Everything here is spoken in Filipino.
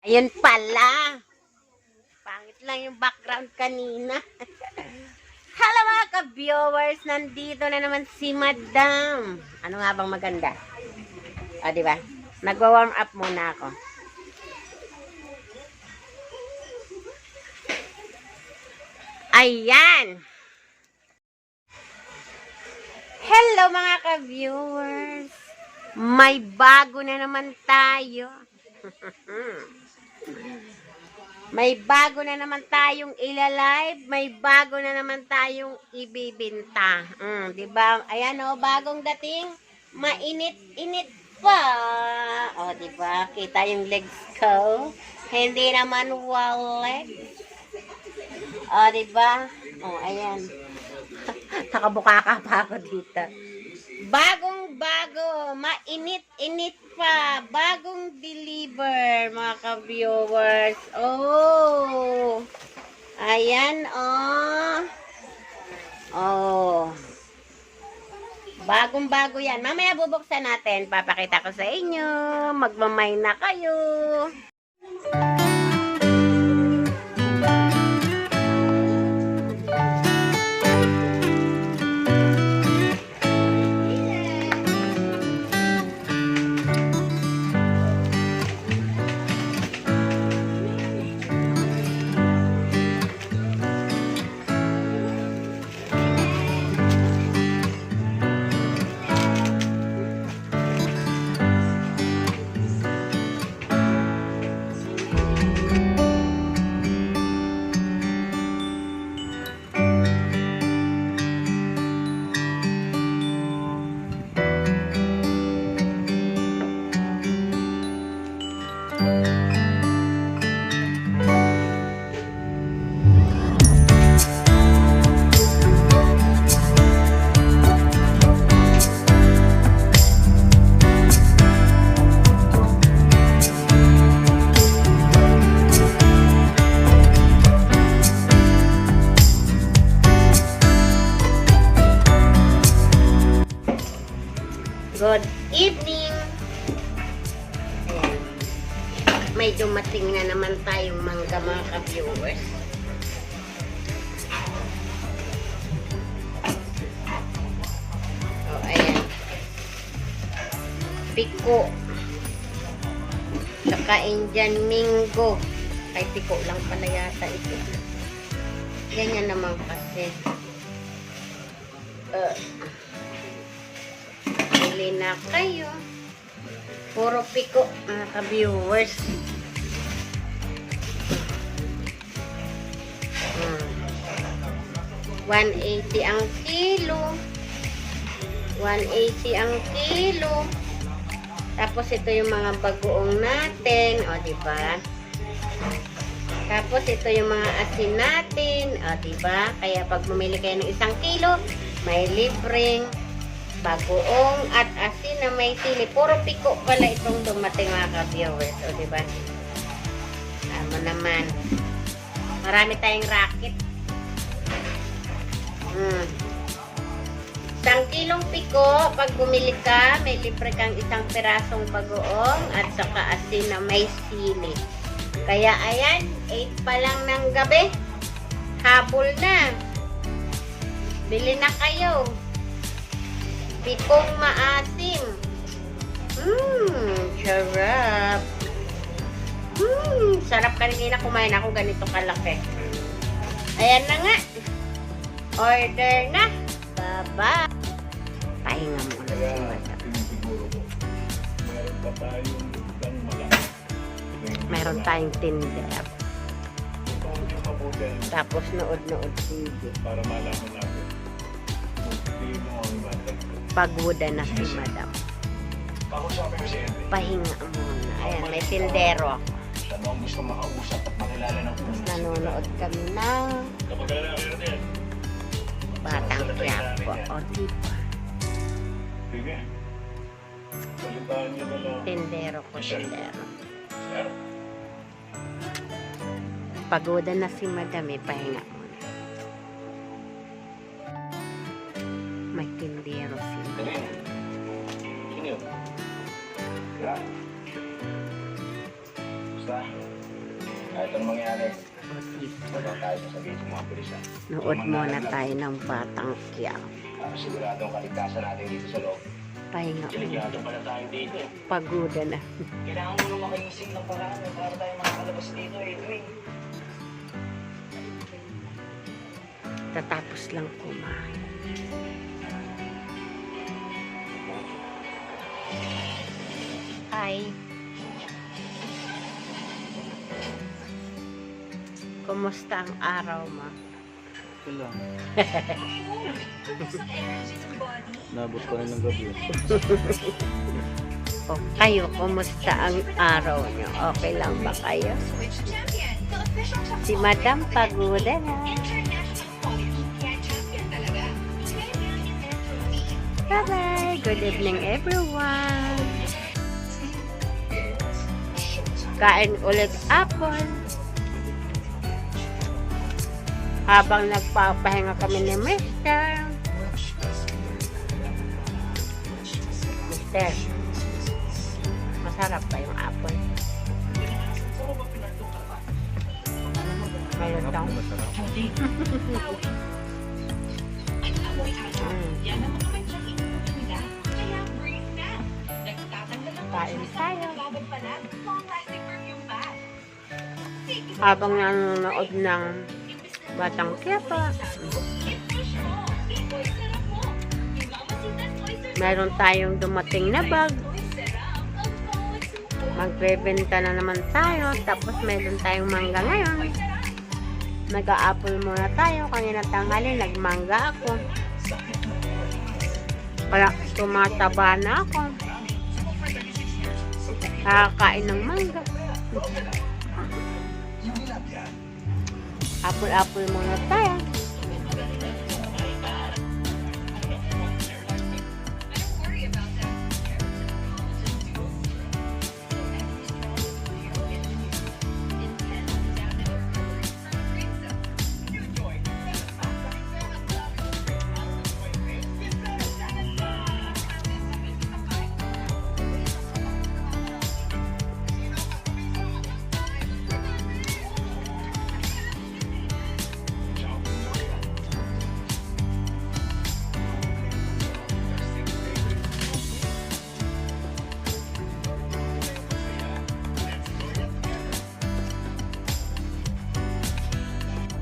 Ayun pala. Pangit lang yung background kanina. Hello mga ka-viewers, nandito na naman si Madam. Ano nga bang maganda? O, di ba? Nagwa-warm up muna ako. Ayan! Hello mga ka-viewers! May bago na naman tayo. May bago na naman tayong ilalive, may bago na naman tayong ibibinta. Mm, 'di ba? Ayan oh, bagong dating, mainit-init pa. Oh, 'di ba? Kita yung legs ko. Hindi naman wall legs. Oh, 'di ba? Oh, ayan. Nakabuka ka pa ako dito. Bagong bago, mainit-init pa, bagong deliver mga ka-viewers. Oh. Ayan oh. Oh. Bagong bago 'yan. Mamaya bubuksan natin, papakita ko sa inyo. Magmamay na kayo. Good May dumating na naman tayong mangga mga ka-viewers. Oh, ayan. Piko. Saka Indian Mingo. Kay piko lang pala yata ito. Ganyan naman kasi. Uh, Bili na kayo. Puro piko, mga ka-viewers. Hmm. 180 ang kilo. 180 ang kilo. Tapos ito yung mga bagoong natin. O, di ba? Tapos ito yung mga asin natin. O, di ba? Kaya pag bumili kayo ng isang kilo, may libreng bagoong at asin na may sili. Puro piko pala itong dumating mga ka-viewers. O, diba? Tama naman. Marami tayong racket. Hmm. Isang kilong piko, pag bumili ka, may libre kang isang pirasong bagoong at saka asin na may sili. Kaya ayan, 8 pa lang ng gabi. Habol na. Bili na kayo. Pikong maasim. Mmm, sarap. Mmm, sarap kanina kumain ako ganito kalaki. Ayan na nga. Order na. Baba. Pahinga muna si Madam. siguro ko. Meron tayong tinder. Tapos nood-nood TV. para malaman natin kung sino ang nasa. Pagwoda na si Madam. Pahinga muna. Ayan, may tindero ako. Ang gusto makausap at makilala ng. Nanonood kami ng. Batang Quiapo. O, diba? Sige. Salitaan niyo na lang. Tindero ko, tindero. Pagoda na si Madam eh, pahinga muna. May tindero Yeah. Basta, Kahit anong mangyari, wala tayo sasabihin sa mga pulis. ha? Nood muna tayo ng batang kiyaw. Para sigurado ang kaligtasan natin dito sa loob. Pahinga muna. Delikado pala tayo dito. Pagoda na. Kailangan mo nung makaisip ng paraan para tayo makakalabas dito, Edwin. Tatapos lang kumain. Hi. Kumusta ang araw mo? Okay lang. Nabot pa rin ng gabi. O kayo, kumusta ang araw nyo? Okay lang ba kayo? Si Madam Pagoda na. Bye-bye. Good evening, everyone. Kain ulit apple. Habang nagpapahinga kami ni Mister. Mister, masarap ba yung apple? Mayroon daw. Habang nanonood ng Batang Quiapo, meron tayong dumating na bag. Magbebenta na naman tayo. Tapos meron tayong mangga ngayon. Nag-a-apple muna tayo. Kanina tanghali, nagmangga ako. Kaya tumataba na ako. Nakakain ng mangga. Apple-apple muna tayo.